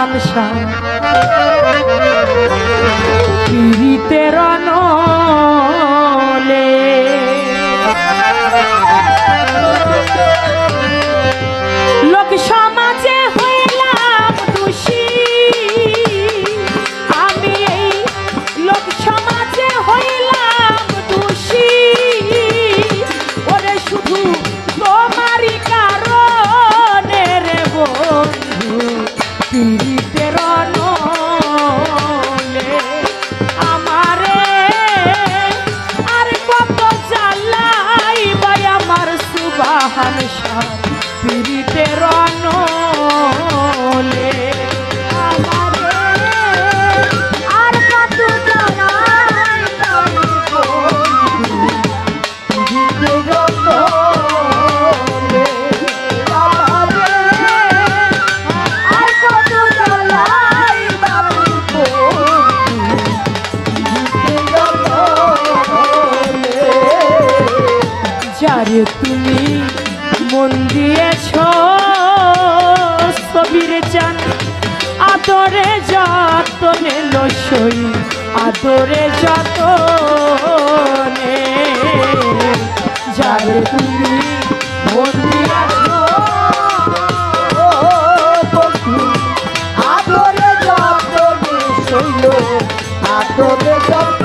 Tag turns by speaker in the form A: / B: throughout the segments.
A: মানসা। পীড়িতের আদরে যত যাবে তুমি
B: যত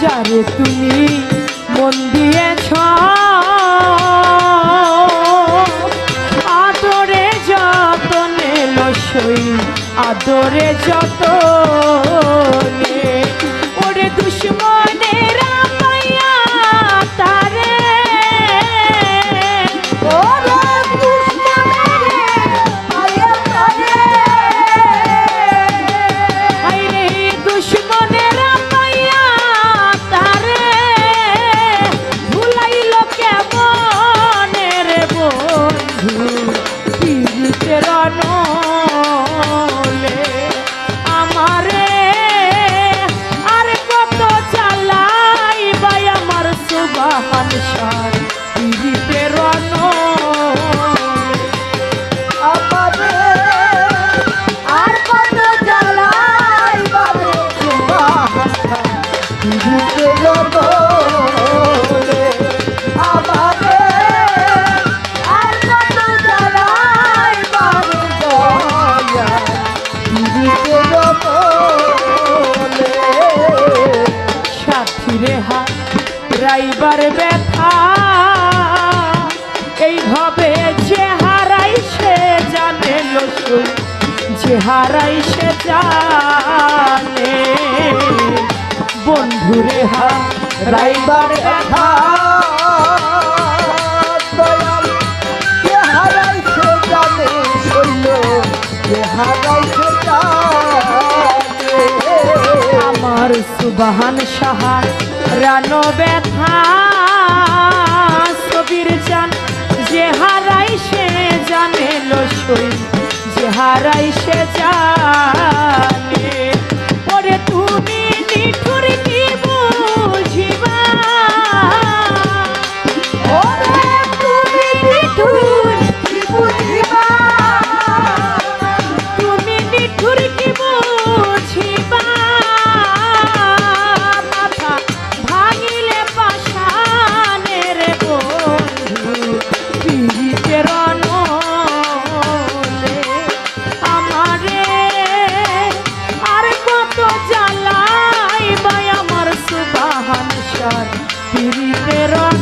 A: যারে তুমি মন দিয়েছ আদরে যতনে লসই আদরে যত ভগবান সর হবে যে হারাই সে জানে লসুন যে হারাই সে জানে। বন্ধুরে হা রাইবার আমার সুবাহান সাহা রানো ব্যথা, ছবির যে হারাই সে জানেল সই যে হারাই সে যায় পিড়িতেরা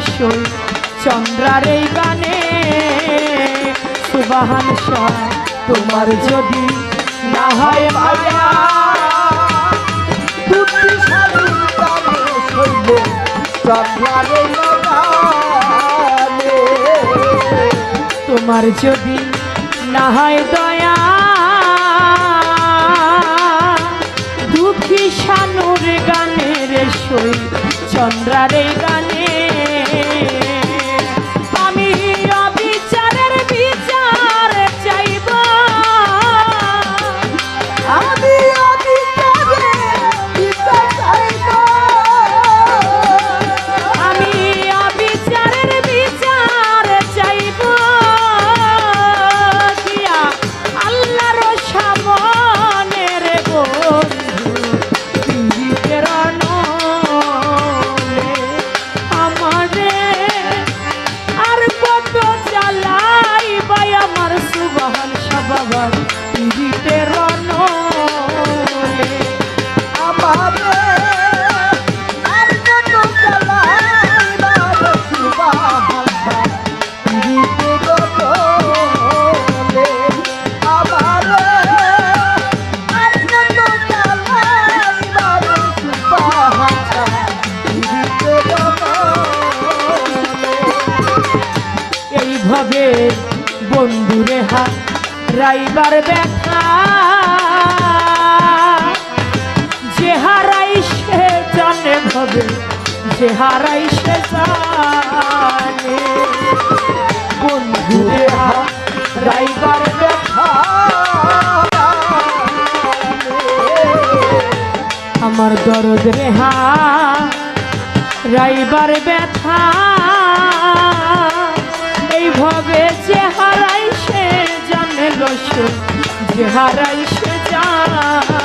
A: ঈশ্বর চন্দ্রার এই গানে। সুবাহান শাহ, তোমার যদি না হয় মায়া তোমার যদি না হয় দয়া, দুঃখী সানুর গানের সই চন্দ্রারে গানে। রে রাইবার ব্যথা যে হারাই সে জানে ভাবে, যে হারাই সে জানে। বন্ধু রাইবার ব্যথা আমার দরদ রেহা রাইবার ব্যথা এইভাবে যে রস যে হারাই সে যায়